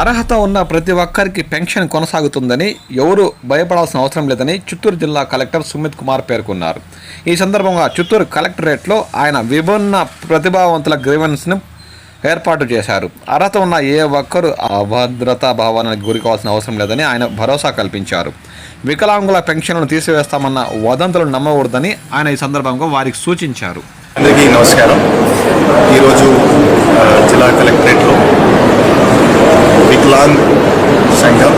అర్హత ఉన్న ప్రతి ఒక్కరికి పెన్షన్ కొనసాగుతుందని ఎవరు భయపడాల్సిన అవసరం లేదని చిత్తూరు జిల్లా కలెక్టర్ సుమిత్ కుమార్ పేర్కొన్నారు. ఈ సందర్భంగా చిత్తూరు కలెక్టరేట్లో ఆయన విభిన్న ప్రతిభావంతుల గ్రీవెన్స్ను ఏర్పాటు చేశారు. అర్హత ఉన్న ఏ ఒక్కరూ అభద్రతా భావానికి గురి కావాల్సిన అవసరం లేదని ఆయన భరోసా కల్పించారు. వికలాంగుల పెన్షన్లను తీసివేస్తామన్న వదంతులు నమ్మకూడదని ఆయన ఈ సందర్భంగా వారికి సూచించారు. అందరికీ నమస్కారం. ఈరోజు జిల్లా కలెక్టరేట్లో వికలాంగ్ సంఘం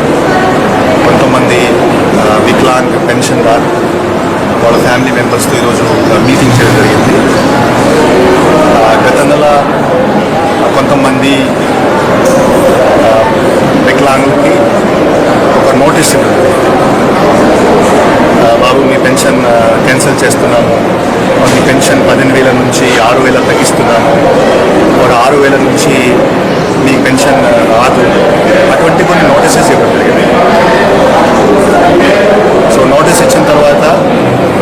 కొంతమంది ఆ, వికలాంగ్ పెన్షన్దార్ వాళ్ళ ఫ్యామిలీ మెంబర్స్తో ఈరోజు మీటింగ్ చేయడం జరిగింది. గత నెల కొంతమంది వికలాంగ్కి వికలాంగులకి ఒక నోటీస్ ఇవ్వండి బాబు మీ పెన్షన్ క్యాన్సిల్ చేస్తున్నాము. మీ పెన్షన్ పదిహేను వేల నుంచి ఆరు వేల తగ్గిస్తున్నాము ఒక ఆరు వేల నుంచి మీ పెన్షన్ ఆ, రాదు అటువంటి కొన్ని నోటీసెస్ ఇవ్వడం జరిగింది సో నోటీస్ ఇచ్చిన తర్వాత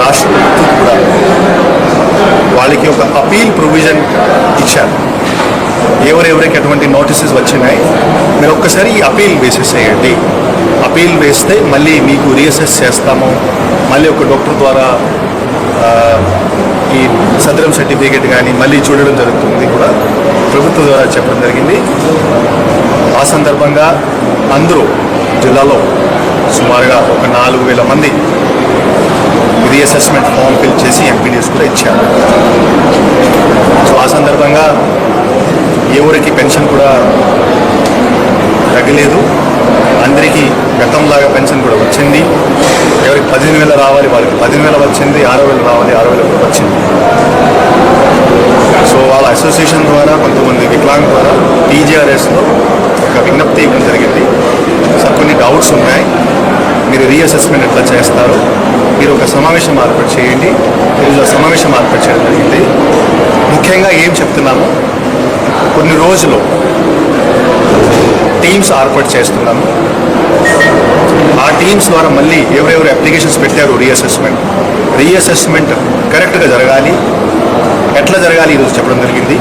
రాష్ట్ర ప్రభుత్వం కూడా వాళ్ళకి ఒక అపీల్ ప్రొవిజన్ ఇచ్చారు. ఎవరెవరికి ఎటువంటి నోటీసెస్ వచ్చినాయి మీరు ఒక్కసారి ఈ అపీల్ వేసేసేయండి. అపీల్ వేస్తే మళ్ళీ మీకు రీఅసెస్ చేస్తాము. మళ్ళీ ఒక డాక్టర్ ద్వారా ఈ సదరం సర్టిఫికేట్ కానీ మళ్ళీ చూడడం జరుగుతుంది కూడా ప్రభుత్వం ద్వారా చెప్పడం జరిగింది. ఆ సందర్భంగా అందరూ జిల్లాలో సుమారుగా ఒక నాలుగు వేల మంది రీఅసెస్మెంట్ ఫామ్ ఫిల్ చేసి ఎంపీడీఎస్ కూడా ఇచ్చారు. సో ఆ సందర్భంగా ఎవరికి పెన్షన్ కూడా తగ్గలేదు. అందరికీ గతంలాగా పెన్షన్ కూడా వచ్చింది. ఎవరికి పదిహేను వేల రావాలి వాళ్ళకి పదిహేను వేల వచ్చింది ఆరు వేలు రావాలి ఆరు వేలు కూడా వచ్చింది. సో వాళ్ళ అసోసియేషన్ ద్వారా కొంతమంది వికలాంగ్ ద్వారా టీజీఆర్ఎస్లో ఒక విజ్ఞప్తి ఇవ్వడం జరిగింది. సార్ కొన్ని డౌట్స్ ఉన్నాయి. రీఅసెస్మెంట్ ఎట్లా చేస్తారు మీరు ఒక సమావేశం ఏర్పాటు చేయండి. ఈరోజు సమావేశం ఏర్పాటు చేయడం జరిగింది. ముఖ్యంగా ఏం చెప్తున్నాము కొన్ని రోజులు టీమ్స్ ఏర్పాటు చేస్తున్నాము ఆ టీమ్స్ ద్వారా మళ్ళీ ఎవరెవరు అప్లికేషన్స్ పెట్టారు రీఅసెస్మెంట్. రీఅసెస్మెంట్ కరెక్ట్గా జరగాలి. ఎట్లా జరగాలి? ఈరోజు చెప్పడం జరిగింది.